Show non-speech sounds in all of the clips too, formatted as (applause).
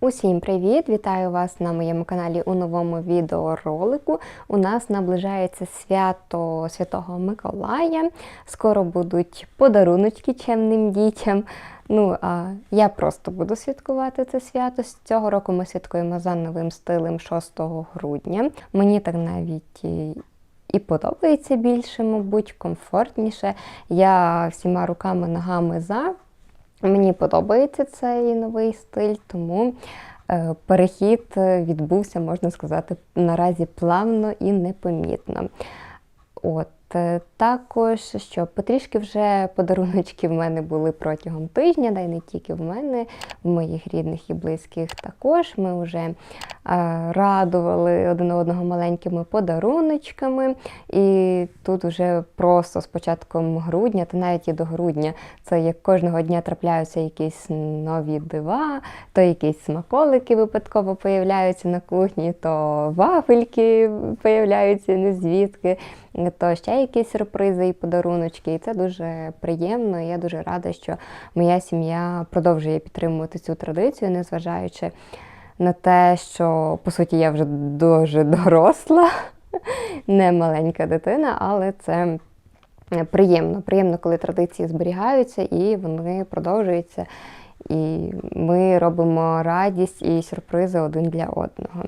Усім привіт! Вітаю вас на моєму каналі у новому відеоролику. У нас наближається свято Святого Миколая. Скоро будуть подаруночки чемним дітям. Ну, а я просто буду святкувати це свято. З цього року ми святкуємо за новим стилем 6 грудня. Мені так навіть і подобається більше, мабуть, комфортніше. Я всіма руками, ногами за. Мені подобається цей новий стиль, тому е, перехід відбувся, можна сказати, наразі плавно і непомітно. От. Е, також, що потрішки вже подаруночки в мене були протягом тижня, да й не тільки в мене, в моїх рідних і близьких також. Ми вже е, радували один одного маленькими подаруночками. І тут вже просто з початком грудня, та навіть і до грудня, це як кожного дня трапляються якісь нові дива, то якісь смаколики випадково появляються на кухні, то вафельки появляються не звідки то ще якісь сюрпризи і подаруночки. І це дуже приємно. І я дуже рада, що моя сім'я продовжує підтримувати цю традицію, незважаючи на те, що по суті я вже дуже доросла, (laughs) не маленька дитина, але це. Приємно, приємно, коли традиції зберігаються і вони продовжуються. І ми робимо радість і сюрпризи один для одного.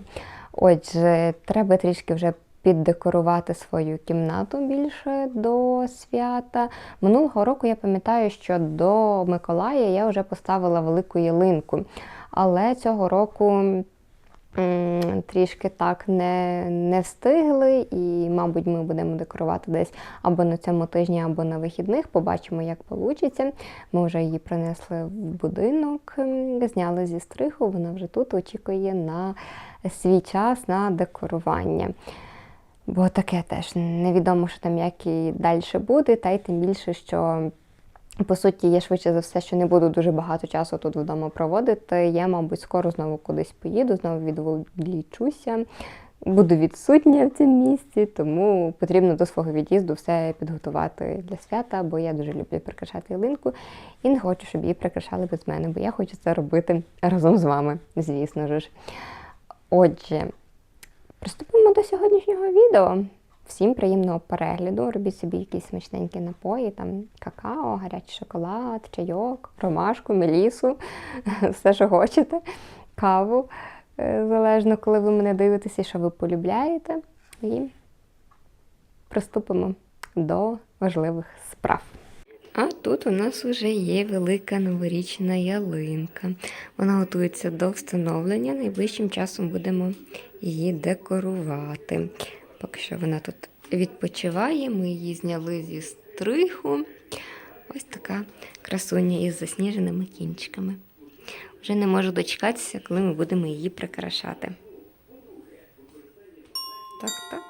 Отже, треба трішки вже піддекорувати свою кімнату більше до свята. Минулого року я пам'ятаю, що до Миколая я вже поставила велику ялинку. Але цього року трішки так не не встигли, і, мабуть, ми будемо декорувати десь або на цьому тижні, або на вихідних. Побачимо, як вийде. Ми вже її принесли в будинок, зняли зі стриху, вона вже тут очікує на свій час на декорування. Бо таке теж невідомо, що там як і далі буде, та й тим більше, що, по суті, я швидше за все, що не буду дуже багато часу тут вдома проводити. Я, мабуть, скоро знову кудись поїду, знову відволічуся, буду відсутня в цьому місці, тому потрібно до свого від'їзду все підготувати для свята, бо я дуже люблю прикрашати ялинку і не хочу, щоб її прикрашали без мене, бо я хочу це робити разом з вами, звісно ж. Отже. Приступимо до сьогоднішнього відео. Всім приємного перегляду. Робіть собі якісь смачненькі напої, там какао, гарячий шоколад, чайок, ромашку, мелісу, (laughs) все, що хочете, каву. Е, залежно, коли ви мене дивитеся, що ви полюбляєте. І приступимо до важливих справ. А тут у нас вже є велика новорічна ялинка. Вона готується до встановлення. Найближчим часом будемо її декорувати. Поки що вона тут відпочиває, ми її зняли зі стриху. Ось така красуня із засніженими кінчиками. Вже не можу дочекатися, коли ми будемо її прикрашати. Так, так.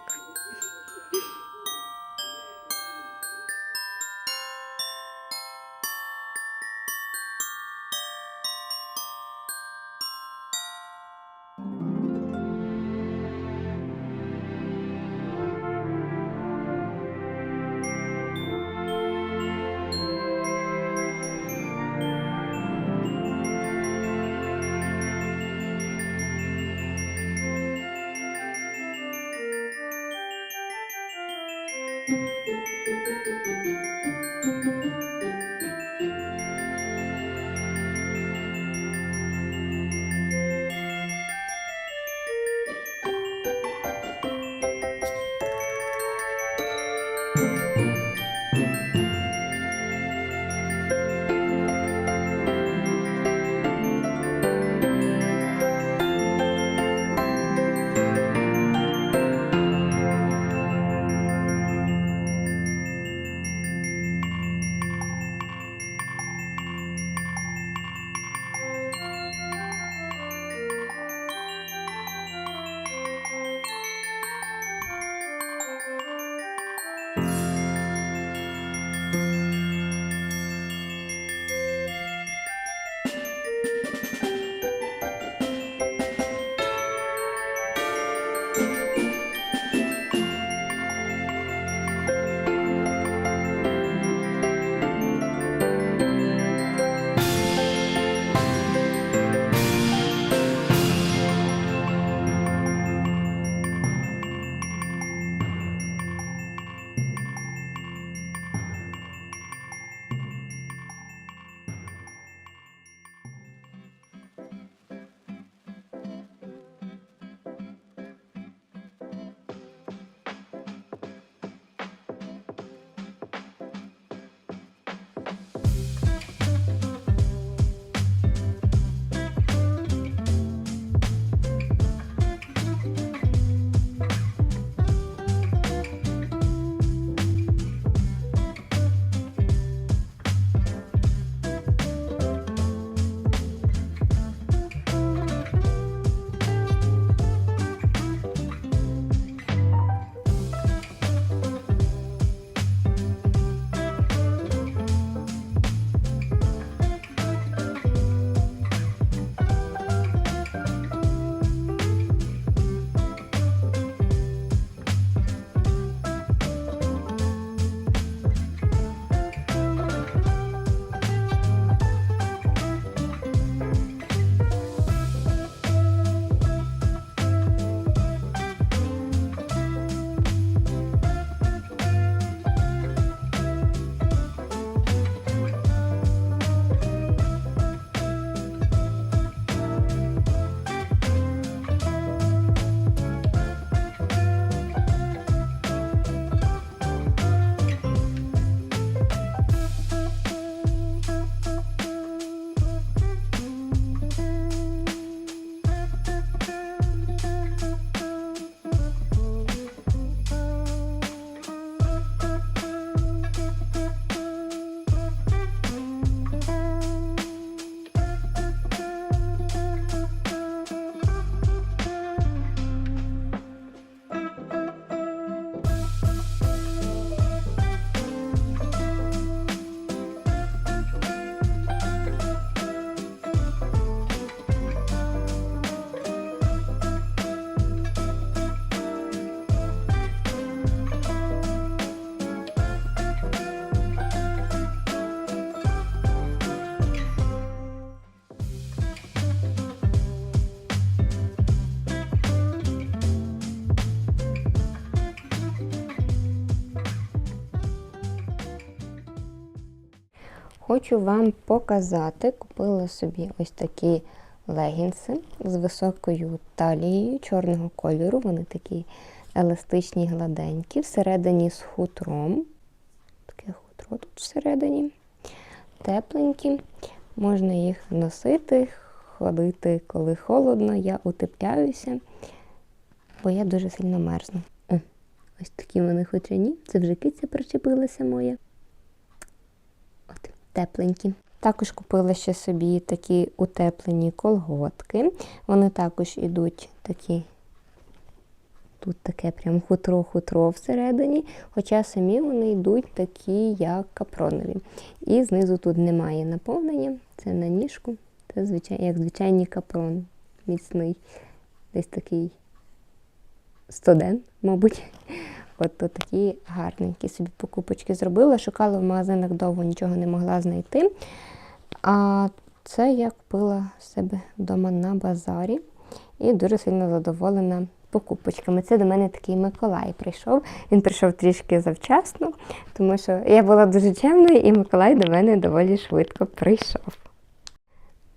Хочу вам показати, купила собі ось такі легінси з високою талією чорного кольору. Вони такі еластичні, гладенькі, всередині з хутром. Таке хутро тут всередині. Тепленькі. Можна їх носити, ходити, коли холодно. Я утепляюся, бо я дуже сильно мерзну. О, ось такі вони хутряні. Це вже киця причепилася моя. Тепленькі. Також купила ще собі такі утеплені колготки. Вони також ідуть такі. Тут таке прям хутро-хутро всередині, хоча самі вони йдуть такі, як капронові. І знизу тут немає наповнення, це на ніжку, це звичай, як звичайний капрон, міцний, десь такий студент, мабуть. От такі гарненькі собі покупочки зробила. Шукала в магазинах довго, нічого не могла знайти. А це я купила себе вдома на базарі і дуже сильно задоволена покупочками. Це до мене такий Миколай прийшов. Він прийшов трішки завчасно, тому що я була дуже чемною, і Миколай до мене доволі швидко прийшов.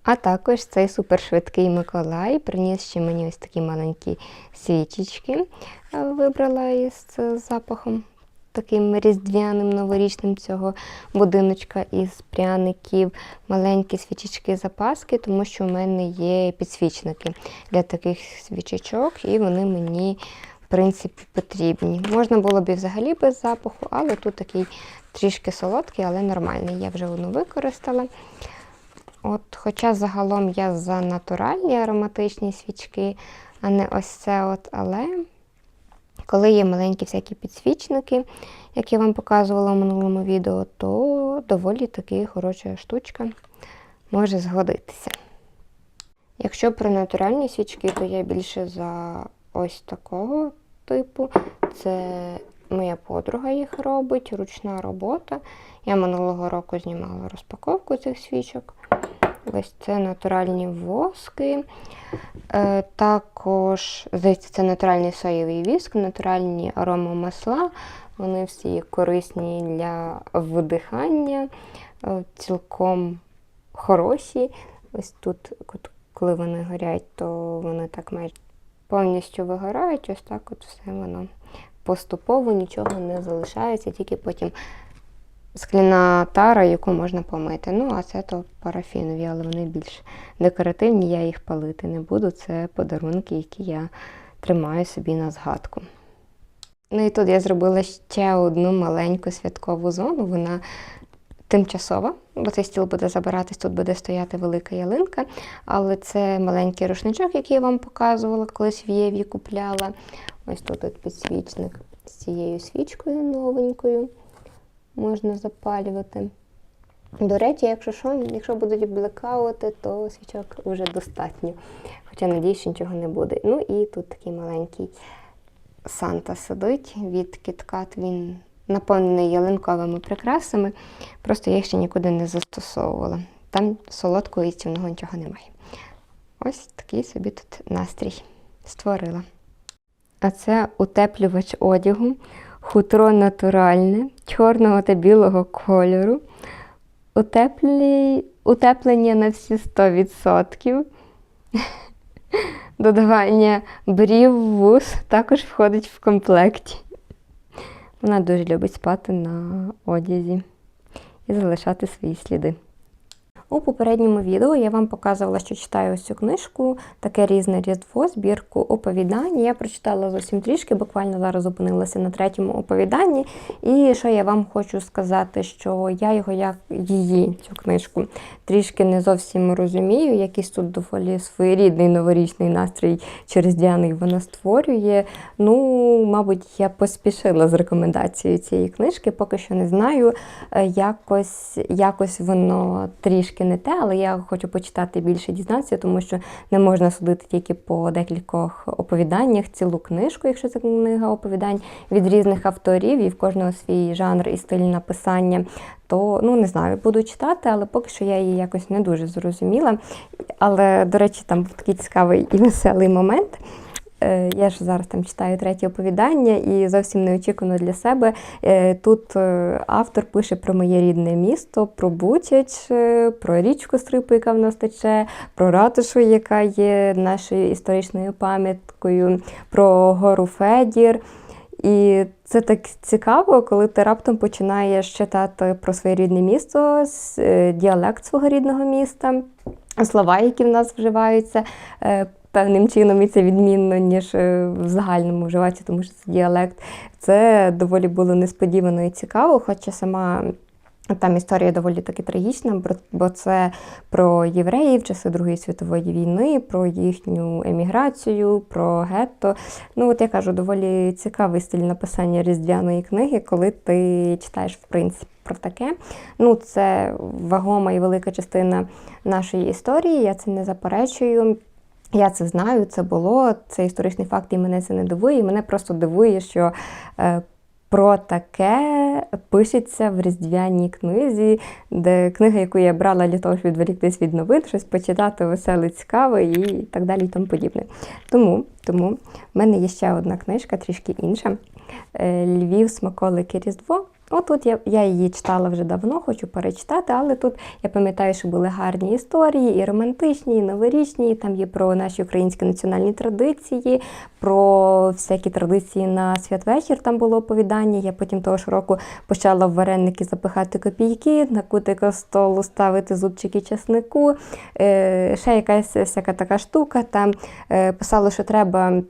А також цей супершвидкий Миколай приніс ще мені ось такі маленькі свічечки. е, Вибрала із е, запахом таким різдвяним новорічним цього будиночка із пряників, маленькі свічечки запаски, тому що в мене є підсвічники для таких свічечок, і вони мені, в принципі, потрібні. Можна було б і взагалі без запаху, але тут такий трішки солодкий, але нормальний. Я вже одну використала. От, Хоча загалом я за натуральні ароматичні свічки, а не ось це от, але коли є маленькі всякі підсвічники, як я вам показувала в минулому відео, то доволі таки хороша штучка може згодитися. Якщо про натуральні свічки, то я більше за ось такого типу. Це моя подруга їх робить, ручна робота. Я минулого року знімала розпаковку цих свічок. Ось це натуральні воски. Е, також, здається, це натуральний соєвий віск, натуральні аромамасла. Вони всі корисні для вдихання, е, цілком хороші. Ось тут, коли вони горять, то вони так майже повністю вигорають. Ось так от все воно поступово, нічого не залишається, тільки потім скляна тара, яку можна помити. Ну, а це то парафінові, але вони більш декоративні, я їх палити не буду. Це подарунки, які я тримаю собі на згадку. Ну і тут я зробила ще одну маленьку святкову зону. Вона тимчасова, бо цей стіл буде забиратись, тут буде стояти велика ялинка. Але це маленький рушничок, який я вам показувала, колись в Єві купляла. Ось тут підсвічник з цією свічкою новенькою можна запалювати. До речі, якщо що, якщо будуть блекаути, то свічок вже достатньо. Хоча, надіюсь, нічого не буде. Ну і тут такий маленький Санта сидить від KitKat. Він наповнений ялинковими прикрасами. Просто я їх ще нікуди не застосовувала. Там солодкого і стівного нічого немає. Ось такий собі тут настрій створила. А це утеплювач одягу, хутро натуральне, чорного та білого кольору. Утеплі... Утеплення на всі 100%. (laughs) Додавання брів, вуз також входить в комплекті. Вона дуже любить спати на одязі і залишати свої сліди. У попередньому відео я вам показувала, що читаю ось цю книжку, таке різне різдво, збірку оповідань. Я прочитала зовсім трішки, буквально зараз зупинилася на третьому оповіданні. І що я вам хочу сказати, що я його як її, цю книжку, трішки не зовсім розумію. Якийсь тут доволі своєрідний новорічний настрій через Діани вона створює. Ну, мабуть, я поспішила з рекомендацією цієї книжки, поки що не знаю. Е, Якось, якось воно трішки не те, але я хочу почитати більше дізнатися, тому що не можна судити тільки по декількох оповіданнях цілу книжку, якщо це книга оповідань від різних авторів, і в кожного свій жанр і стиль написання. То ну не знаю, буду читати, але поки що я її якось не дуже зрозуміла. Але, до речі, там був такий цікавий і веселий момент. Е, Я ж зараз там читаю третє оповідання і зовсім неочікувано для себе. е, Тут е, автор пише про моє рідне місто, про Бучач, про річку Стрипу, яка в нас тече, про ратушу, яка є нашою історичною пам'яткою, про гору Федір. І це так цікаво, коли ти раптом починаєш читати про своє рідне місто, діалект свого рідного міста, слова, які в нас вживаються певним чином, і це відмінно, ніж е, в загальному вживаються, тому що це діалект. Це доволі було несподівано і цікаво, хоча сама. Там історія доволі таки трагічна, бо це про євреїв часи Другої світової війни, про їхню еміграцію, про гетто. Ну, от я кажу, доволі цікавий стиль написання різдвяної книги, коли ти читаєш в принципі про таке. Ну, це вагома і велика частина нашої історії, я це не заперечую. Я це знаю, це було, це історичний факт, і мене це не дивує. І мене просто дивує, що е, про таке пишеться в різдвяній книзі, де книга, яку я брала для того, щоб відволіктись від новин, щось почитати веселе, цікаве і так далі, і тому подібне. Тому, тому в мене є ще одна книжка, трішки інша. Е, Львів, смаколики Різдво. Отут я, я її читала вже давно, хочу перечитати, але тут я пам'ятаю, що були гарні історії, і романтичні, і новорічні. і Там є про наші українські національні традиції, про всякі традиції на святвечір. Там було оповідання. Я потім того ж року почала в вареники запихати копійки, на кутика столу ставити зубчики часнику. Е, ще якась всяка така штука. Там е, писало, що треба.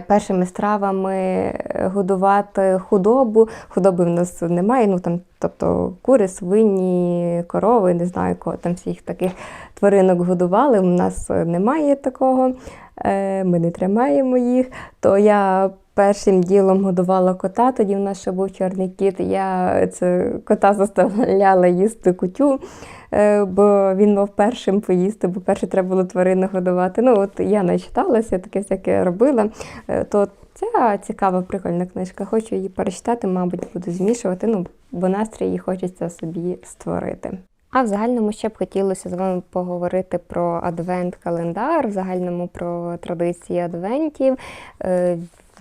Першими стравами е, годувати худобу. Худоби в нас немає. Ну там, тобто кури, свині, корови, не знаю, кого там всіх таких тваринок годували. У нас немає такого. Е, Ми не тримаємо їх. То я першим ділом годувала кота. Тоді в нас ще був чорний кіт. Я це кота заставляла їсти кутю. Е, Бо він мав першим поїсти, бо перше треба було тварину годувати. Ну, от я начиталася, таке всяке робила. Е, То ця цікава, прикольна книжка. Хочу її перечитати, мабуть, буду змішувати, ну, бо настрій її хочеться собі створити. А в загальному ще б хотілося з вами поговорити про адвент-календар, в загальному про традиції адвентів, е,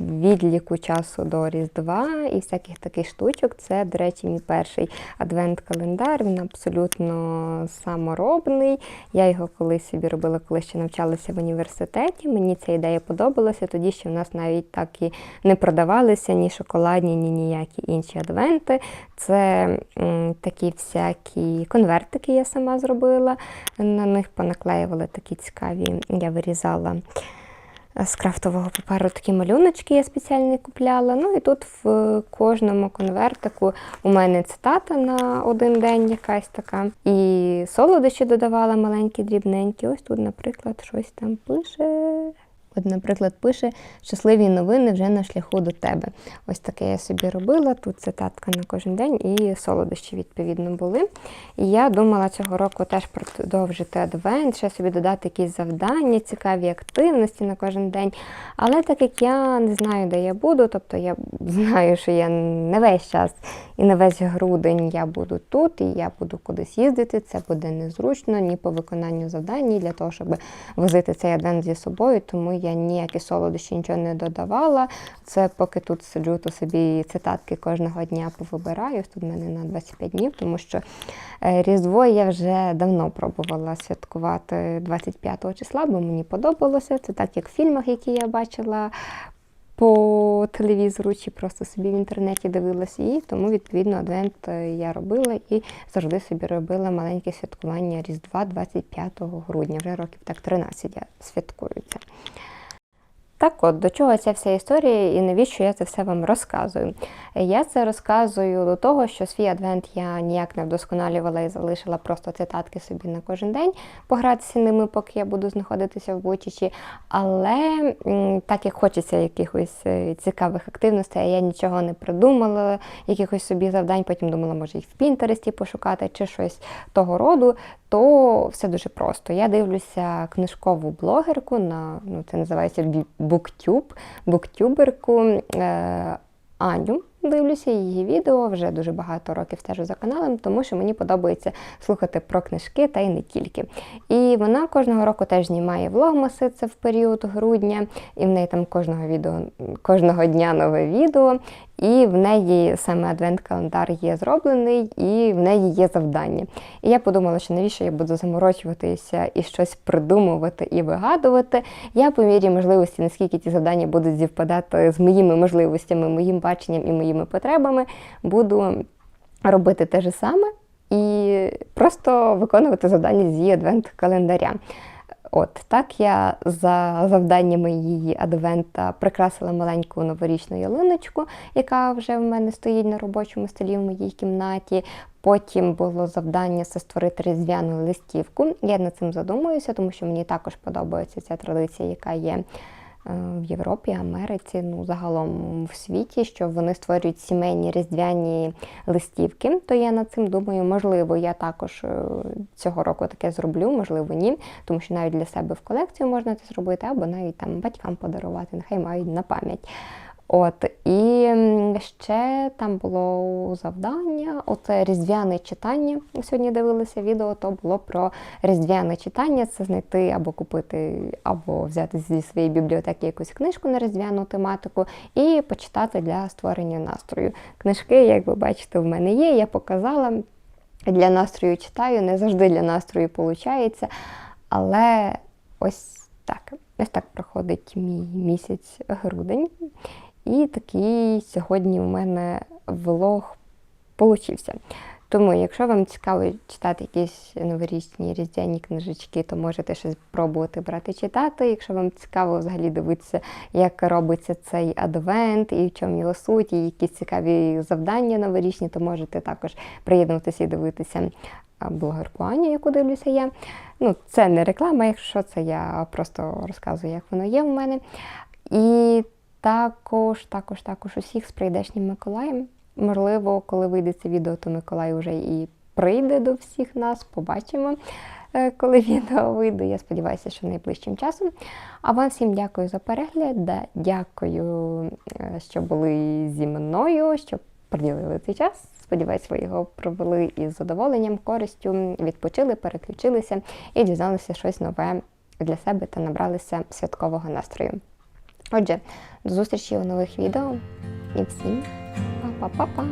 відліку часу до Різдва і всяких таких штучок. Це, до речі, мій перший адвент-календар. Він абсолютно саморобний. Я його колись собі робила, коли ще навчалася в університеті. Мені ця ідея подобалася. Тоді ще в нас навіть так і не продавалися ні шоколадні, ні ніякі інші адвенти. Це м, такі всякі конвертики я сама зробила. На них понаклеювали такі цікаві. Я вирізала з крафтового паперу такі малюночки я спеціальні купляла. Ну і тут в кожному конвертику у мене цитата на один день якась така. І солодощі додавала маленькі, дрібненькі. Ось тут, наприклад, щось там пише. От, наприклад, пише щасливі новини вже на шляху до тебе. Ось таке я собі робила. Тут цитатка на кожен день і солодощі, відповідно, були. І я думала цього року теж продовжити адвент, ще собі додати якісь завдання, цікаві активності на кожен день. Але так як я не знаю, де я буду, тобто я знаю, що я не весь час і не весь грудень я буду тут, і я буду кудись їздити. Це буде незручно ні по виконанню завдань, ні для того, щоб возити цей адвент зі собою. Тому я ніякі солодощі нічого не додавала. Це поки тут сиджу, то собі цитатки кожного дня повибираю. Тут в мене на 25 днів, тому що е, Різдво я вже давно пробувала святкувати 25 числа, бо мені подобалося. Це так, як в фільмах, які я бачила по телевізору, чи просто собі в інтернеті дивилася. І тому, відповідно, адвент е, я робила і завжди собі робила маленьке святкування Різдва 25 грудня. Вже років так 13 я святкую це. Так от, до чого ця вся історія і навіщо я це все вам розказую? Я це розказую до того, що свій адвент я ніяк не вдосконалювала і залишила просто цитатки собі на кожен день погратися ними, поки я буду знаходитися в Бучичі. Але так як хочеться якихось е, цікавих активностей, а я нічого не придумала, якихось собі завдань, потім думала, може їх в Пінтересті пошукати чи щось того роду, то все дуже просто. Я дивлюся книжкову блогерку на ну, це називається буктюб, буктюберку е, Аню. дивлюся її відео, вже дуже багато років стежу за каналом, тому що мені подобається слухати про книжки та й не тільки. І вона кожного року теж знімає влогмаси, це в період грудня, і в неї там кожного відео, кожного дня нове відео. І в неї саме адвент-календар є зроблений, і в неї є завдання. І я подумала, що навіщо я буду заморочуватися і щось придумувати і вигадувати. Я по мірі можливості, наскільки ті завдання будуть зівпадати з моїми можливостями, моїм баченням і моїми потребами, буду робити те ж саме і просто виконувати завдання з її адвент-календаря. От так я за завданнями її адвента прикрасила маленьку новорічну ялиночку, яка вже в мене стоїть на робочому столі в моїй кімнаті. Потім було завдання це створити різдвяну листівку. Я над цим задумуюся, тому що мені також подобається ця традиція, яка є в Європі, Америці, ну загалом в світі, що вони створюють сімейні різдвяні листівки. То я над цим думаю, можливо, я також е, цього року таке зроблю, можливо, ні. Тому що навіть для себе в колекцію можна це зробити, або навіть там батькам подарувати, нехай мають на пам'ять. От і ще там було завдання. Оце різдвяне читання. Сьогодні дивилися відео. То було про різдвяне читання. Це знайти або купити, або взяти зі своєї бібліотеки якусь книжку на різдвяну тематику і почитати для створення настрою. Книжки, як ви бачите, в мене є. Я показала. Для настрою читаю, не завжди для настрою виходить. Але ось так. Ось так проходить мій місяць грудень. І такий сьогодні у мене влог получився. Тому, якщо вам цікаво читати якісь новорічні різдвяні книжечки, то можете щось пробувати брати читати. Якщо вам цікаво взагалі дивитися, як робиться цей адвент і в чому його суть, і якісь цікаві завдання новорічні, то можете також приєднуватися і дивитися блогерку Аню, яку дивлюся я. Ну, це не реклама, якщо це я просто розказую, як воно є в мене. І також, також, також усіх з прийдешнім Миколаєм. Можливо, коли вийде це відео, то Миколай вже і прийде до всіх нас. Побачимо, е, коли відео вийде. Я сподіваюся, що найближчим часом. А вам всім дякую за перегляд. Дякую, е, що були зі мною, що приділили цей час. Сподіваюсь, ви його провели із задоволенням, користю, відпочили, переключилися і дізналися щось нове для себе та набралися святкового настрою. Отже, до зустрічі у нових відео і всім па-па-па-па!